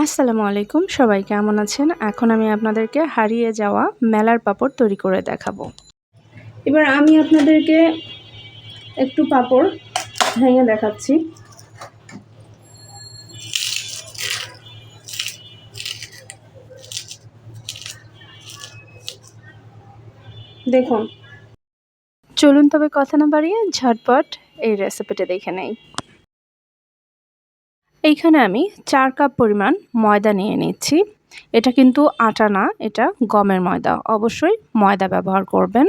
আসসালামু আলাইকুম, সবাই কেমন আছেন? এখন আমি আপনাদেরকে হারিয়ে যাওয়া মেলার পাপড় তৈরি করে দেখাবো। এবার আমি আপনাদেরকে একটু পাপড় ভেঙে দেখাচ্ছি। দেখুন। চলুন তবে কথা না বাড়িয়ে ঝটপট এই রেসিপিটা দেখে নেই। এইখানে আমি চার কাপ পরিমাণ ময়দা নিয়ে নিচ্ছি। এটা কিন্তু আটা না, এটা গমের ময়দা। অবশ্যই ময়দা ব্যবহার করবেন।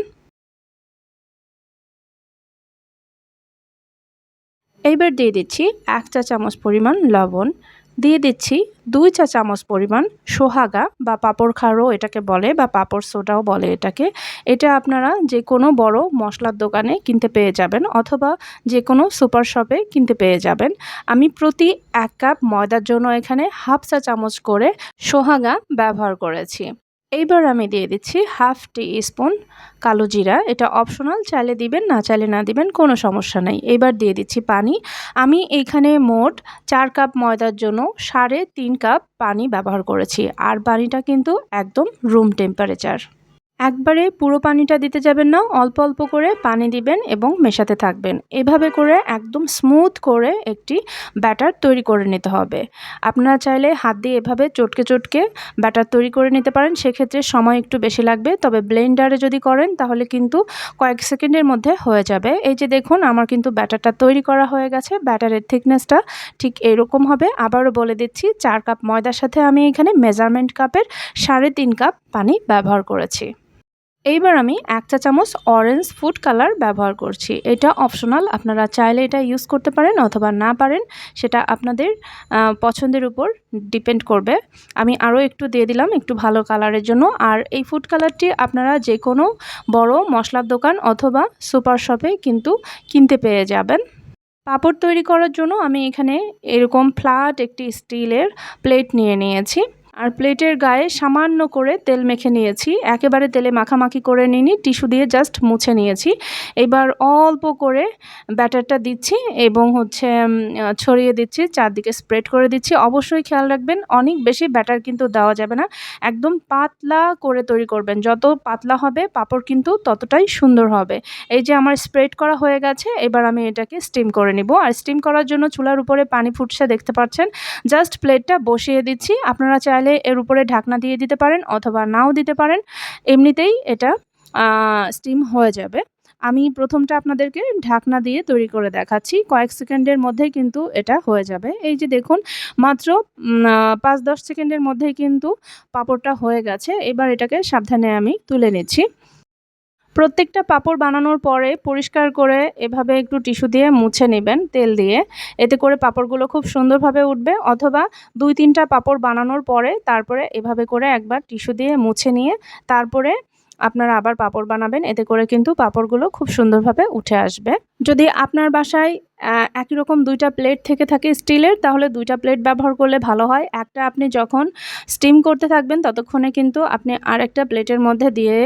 এইবার দিয়ে দিচ্ছি এক চা চামচ পরিমাণ লবণ। দিয়ে দিচ্ছি দুই চা চামচ পরিমাণ সোহাগা বা পাপড় খাড়ও এটাকে বলে বা পাপড় সোডাও বলে এটাকে। এটা আপনারা যে কোনো বড় মশলার দোকানে কিনতে পেয়ে যাবেন অথবা যে কোনো সুপার শপে কিনতে পেয়ে যাবেন। আমি প্রতি এক কাপ ময়দার জন্য এখানে হাফ চা চামচ করে সোহাগা ব্যবহার করেছি। এইবার আমি দিয়ে দিচ্ছি হাফ টি স্পুন কালো জিরা। এটা অপশনাল, চাইলে দিবেন, না চাইলে না দিবেন, কোনো সমস্যা নেই। এবার দিয়ে দিচ্ছি পানি। আমি এইখানে মোট চার কাপ ময়দার জন্য সাড়ে তিন কাপ পানি ব্যবহার করেছি। আর পানিটা কিন্তু একদম রুম টেম্পারেচার একবারে পুরো পানিটা দিতে যাবেন না, অল্প অল্প করে পানি দিবেন এবং মেশাতে থাকবেন। এভাবে করে একদম স্মুথ করে একটি ব্যাটার তৈরি করে নিতে হবে। আপনারা চাইলে হাত দিয়ে এভাবে চটকে চটকে ব্যাটার তৈরি করে নিতে পারেন, সেক্ষেত্রে সময় একটু বেশি লাগবে। তবে ব্লেন্ডারে যদি করেন, তাহলে কিন্তু কয়েক সেকেন্ডের মধ্যে হয়ে যাবে। এই যে দেখুন, আমার কিন্তু ব্যাটারটা তৈরি করা হয়ে গেছে, ব্যাটারের থিকনেসটা ঠিক এরকম হবে। আবারও বলে দিচ্ছি, চার কাপ ময়দার সাথে আমি এখানে মেজারমেন্ট কাপের সাড়ে তিন কাপ পানি ব্যবহার করেছি। এইবার আমি এক চা চামচ অরেঞ্জ ফুড কালার ব্যবহার করছি। এটা অপশনাল আপনারা চাইলে এটা ইউজ করতে পারেন অথবা না পারেন, সেটা আপনাদের পছন্দের উপর ডিপেন্ড করবে। আমি আরও একটু দিয়ে দিলাম একটু ভালো কালারের জন্য। আর এই ফুড কালারটি আপনারা যে কোনো বড় মশলার দোকান অথবা সুপার শপে কিন্তু কিনতে পেয়ে যাবেন। পাপড় তৈরি করার জন্য আমি এখানে এরকম ফ্ল্যাট একটি স্টিলের প্লেট নিয়ে নিয়েছি। আর প্লেটের গায়ে সামান্য করে তেল মেখে নিয়েছি। একেবারে তেলে মাখামাখি করে নিইনি, টিস্যু দিয়ে জাস্ট মুছে নিয়েছি। এবার অল্প করে ব্যাটারটা দিচ্ছি এবং হচ্ছে ছড়িয়ে দিচ্ছি, চারদিকে স্প্রেড করে দিচ্ছি। অবশ্যই খেয়াল রাখবেন, অনেক বেশি ব্যাটার কিন্তু দেওয়া যাবে না। একদম পাতলা করে তৈরি করবেন। যত পাতলা হবে, পাপড় কিন্তু ততটাই সুন্দর হবে। এই যে আমার স্প্রেড করা হয়ে গেছে, এবার আমি এটাকে স্টিম করে নিব। আর স্টিম করার জন্য চুলার উপরে পানি ফুটছে, দেখতে পাচ্ছেন? জাস্ট প্লেটটা বসিয়ে দিচ্ছি। আপনারা চাইলে চাইলে এর উপরে ঢাকনা দিয়ে দিতে পারেন অথবা নাও দিতে পারেন। এমনিতেই এটা স্টিম হয়ে যাবে। আমি প্রথমটা আপনাদেরকে ঢাকনা দিয়ে তৈরি করে দেখাচ্ছি। কয়েক সেকেন্ডের মধ্যে কিন্তু এটা হয়ে যাবে। এই যে দেখুন, মাত্র পাঁচ দশ সেকেন্ডের মধ্যেই কিন্তু পাপড়টা হয়ে গেছে। এবার এটাকে সাবধানে আমি তুলে নিচ্ছি। প্রত্যেকটা পাপড় বানানোর পরে পরিষ্কার করে এভাবে একটু টিস্যু দিয়ে মুছে নেবেন তেল দিয়ে। এতে করে পাপড়গুলো খুব সুন্দরভাবে উঠবে অথবা দুই তিনটা পাপড় বানানোর পরে তারপরে এভাবে করে একবার টিস্যু দিয়ে মুছে নিয়ে তারপরে আপনারা আবার পাপড় বানাবেন, এতে করে কিন্তু পাপড়গুলো খুব সুন্দরভাবে উঠে আসবে। যদি আপনার বাসায় একই রকম দুইটা প্লেট থেকে থাকে স্টিলের, তাহলে দুইটা প্লেট ব্যবহার করলে ভালো হয়। একটা আপনি যখন স্টিম করতে থাকবেন, ততক্ষণে কিন্তু আপনি আর একটা প্লেটের মধ্যে দিয়ে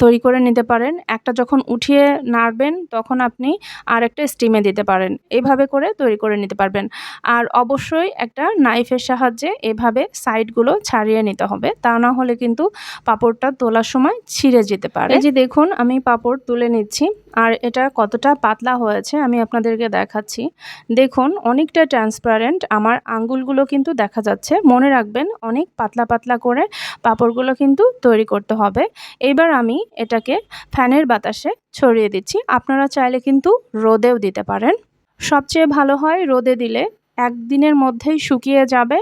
তৈরি করে নিতে পারেন। একটা যখন উঠিয়ে নাড়বেন, তখন আপনি আর একটা স্টিমে দিতে পারেন। এভাবে করে তৈরি করে নিতে পারবেন। আর অবশ্যই একটা নাইফের সাহায্যে এভাবে সাইডগুলো ছাড়িয়ে নিতে হবে। তা না হলে কিন্তু পাপড়টা তোলার সময় ছিঁড়ে যেতে পারে। যে দেখুন, আমি পাপড় তুলে নিচ্ছি। আর এটা কতটা পাতলা হয়েছে আমি আপনাদেরকে দেখাচ্ছি। দেখুন, অনেকটা ট্রান্সপারেন্ট আমার আঙ্গুলগুলো কিন্তু দেখা যাচ্ছে। মনে রাখবেন, অনেক পাতলা পাতলা করে পাপড়গুলো কিন্তু তৈরি করতে হবে। এবার আমি এটাকে ফ্যানের বাতাসে ছড়িয়ে দিচ্ছি। আপনারা চাইলে কিন্তু রোদেও দিতে পারেন। সবচেয়ে ভালো হয় রোদে দিলে একদিনের মধ্যেই শুকিয়ে যাবে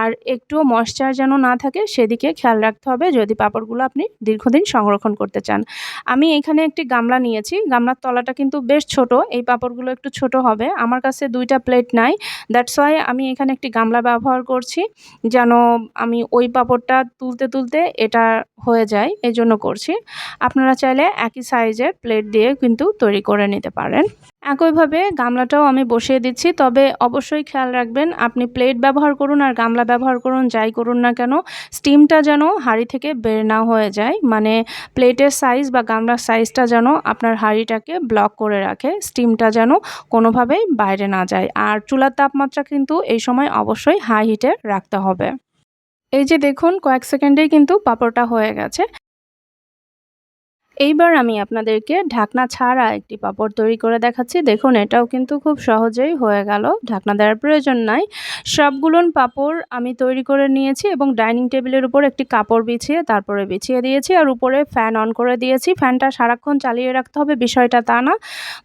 আর একটুও ময়শ্চার যেন না থাকে, সেদিকে খেয়াল রাখতে হবে যদি পাঁপড়গুলো আপনি দীর্ঘদিন সংরক্ষণ করতে চান। আমি এখানে একটি গামলা নিয়েছি। গামলার তলাটা কিন্তু বেশ ছোট, এই পাঁপড়গুলো একটু ছোট হবে। আমার কাছে দুইটা প্লেট নাই। দ্যাটস ওয়াই আমি এখানে একটি গামলা ব্যবহার করছি, যেন আমি ওই পাপড়টা তুলতে তুলতে এটা হয়ে যায় এই জন্য করছি। আপনারা চাইলে একই সাইজের প্লেট দিয়ে কিন্তু তৈরি করে নিতে পারেন। একইভাবে গামলাটাও আমি বসিয়ে দিচ্ছি। তবে অবশ্যই খেয়াল রাখবেন, আপনি প্লেট ব্যবহার করুন আর গামলা ব্যবহার করুন, যাই করুন না কেন স্টিমটা যেন হাঁড়ি থেকে বের না হয়ে যায় মানে প্লেটের সাইজ বা গামলার সাইজটা যেন আপনার হাঁড়িটাকে ব্লক করে রাখে স্টিমটা যেন কোনোভাবেই বাইরে না যায়। আর চুলার তাপমাত্রা কিন্তু এই সময় অবশ্যই হাই হিটে রাখতে হবে। এই যে দেখুন, কয়েক সেকেন্ডেই কিন্তু পাঁপড়টা হয়ে গেছে। এইবার আমি আপনাদেরকে ঢাকনা ছাড়া একটি পাপড় তৈরি করে দেখাচ্ছি। দেখুন, এটাও কিন্তু খুব সহজেই হয়ে গেল। ঢাকনা দেওয়ার প্রয়োজন নাই। সবগুলোন পাপড় আমি তৈরি করে নিয়েছি এবং ডাইনিং টেবিলের উপর একটি কাপড় বিছিয়ে তারপরে বিছিয়ে দিয়েছি আর উপরে ফ্যান অন করে দিয়েছি। ফ্যানটা সারাক্ষণ চালিয়ে রাখতে হবে, বিষয়টা তা না।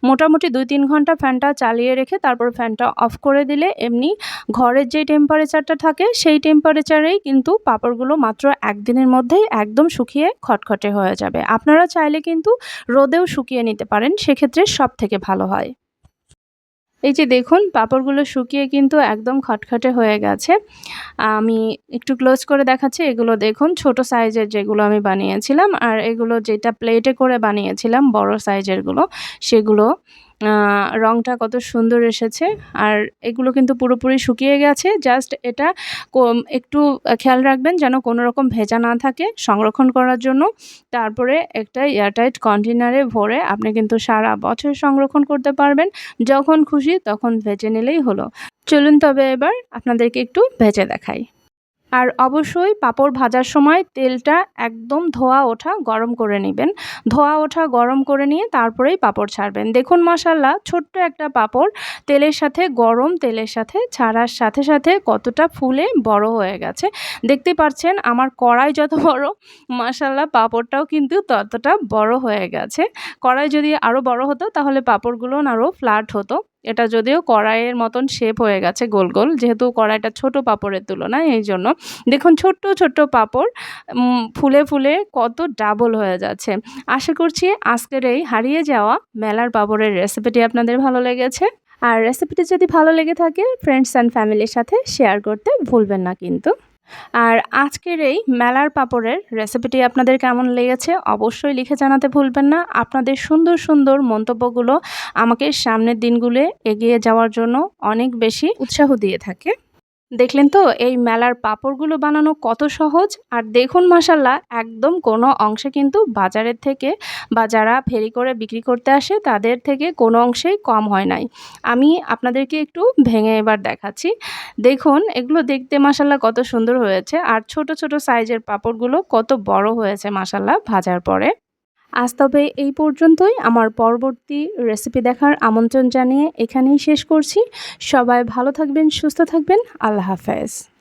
মোটামুটি দুই তিন ঘণ্টা ফ্যানটা চালিয়ে রেখে তারপর ফ্যানটা অফ করে দিলে এমনি ঘরের যে টেম্পারেচারটা থাকে, সেই টেম্পারেচারেই কিন্তু পাপড়গুলো মাত্র একদিনের মধ্যেই একদম শুকিয়ে খটখটে হয়ে যাবে। আপনারা চাইলে কিন্তু রোদেও শুকিয়ে নিতে পারেন, সেক্ষেত্রে সব থেকে ভালো হয়। এই যে দেখুন, পাঁপড়গুলো শুকিয়ে কিন্তু একদম খটখটে হয়ে গেছে। আমি একটু ক্লোজ করে দেখাচ্ছি, এগুলো দেখুন, ছোট সাইজের যেগুলো আমি বানিয়েছিলাম, আর এগুলো যেটা প্লেটে করে বানিয়েছিলাম, বড় সাইজেরগুলো সেগুলো রংটা কত সুন্দর এসেছে। আর এগুলো কিন্তু পুরোপুরি শুকিয়ে গেছে। জাস্ট এটা একটু খেয়াল রাখবেন যেন কোনো রকম ভেজা না থাকে সংরক্ষণ করার জন্য। তারপরে একটা এয়ারটাইট কন্টেনারে ভরে আপনি কিন্তু সারা বছর সংরক্ষণ করতে পারবেন। যখন খুশি তখন ভেজে নিলেই হলো। চলুন তবে এবার আপনাদেরকে একটু ভেজে দেখাই। আর অবশ্যই পাঁপড় ভাজার সময় তেলটা একদম ধোয়া ওঠা গরম করে নেবেন। ধোয়া ওঠা গরম করে নিয়ে তারপরেই পাঁপড় ছাড়বেন। দেখুন মশাল্লা ছোট্ট একটা পাঁপড় তেলের সাথে, গরম তেলের সাথে ছাড়ার সাথে সাথে কতটা ফুলে বড় হয়ে গেছে। দেখতে পাচ্ছেন আমার কড়াই যত বড় মশাল্লা পাঁপড়টাও কিন্তু ততটা বড় হয়ে গেছে। কড়াই যদি আরও বড় হতো তাহলে পাঁপড়গুলো আরও ফ্ল্যাট হতো। এটা যদিও কড়াইয়ের মতন শেপ হয়ে গেছে গোল গোল, যেহেতু কড়াইটা ছোট পাপড়ের তুলনায় এই জন্য। দেখুন, ছোট্ট ছোট্ট পাপড় ফুলে ফুলে কত ডাবল হয়ে যাচ্ছে। আশা করছি আজকের এই হারিয়ে যাওয়া মেলার পাপড়ের রেসিপিটি আপনাদের ভালো লেগেছে। আর রেসিপিটি যদি ভালো লেগে থাকে ফ্রেন্ডস অ্যান্ড ফ্যামিলির সাথে শেয়ার করতে ভুলবেন না কিন্তু। আর আজকের এই মেলার পাপড়ের রেসিপিটি আপনাদের কেমন লেগেছে অবশ্যই লিখে জানাতে ভুলবেন না। আপনাদের সুন্দর সুন্দর মন্তব্যগুলো আমাকে সামনের দিনগুলো এগিয়ে যাওয়ার জন্য অনেক বেশি উৎসাহ দিয়ে থাকে। দেখলেন তো, এই মেলার পাপড়গুলো বানানো কত সহজ? আর দেখুন মাসাল্লাহ একদম কোনো অংশে কিন্তু বাজারের থেকে বা যারা ফেরি করে বিক্রি করতে আসে, তাদের থেকে কোনো অংশেই কম হয় নাই। আমি আপনাদেরকে একটু ভেঙে এবার দেখাচ্ছি। দেখুন, এগুলো দেখতে মাসাল্লাহ কত সুন্দর হয়েছে। আর ছোট ছোট সাইজের পাপড়গুলো কত বড় হয়েছে মাসাল্লাহ ভাজার পরে। আজ তবে এই পর্যন্তই। আমার পরবর্তী রেসিপি দেখার আমন্ত্রণ জানিয়ে এখানেই শেষ করছি। সবাই ভালো থাকবেন, সুস্থ থাকবেন। আল্লাহ হাফেজ।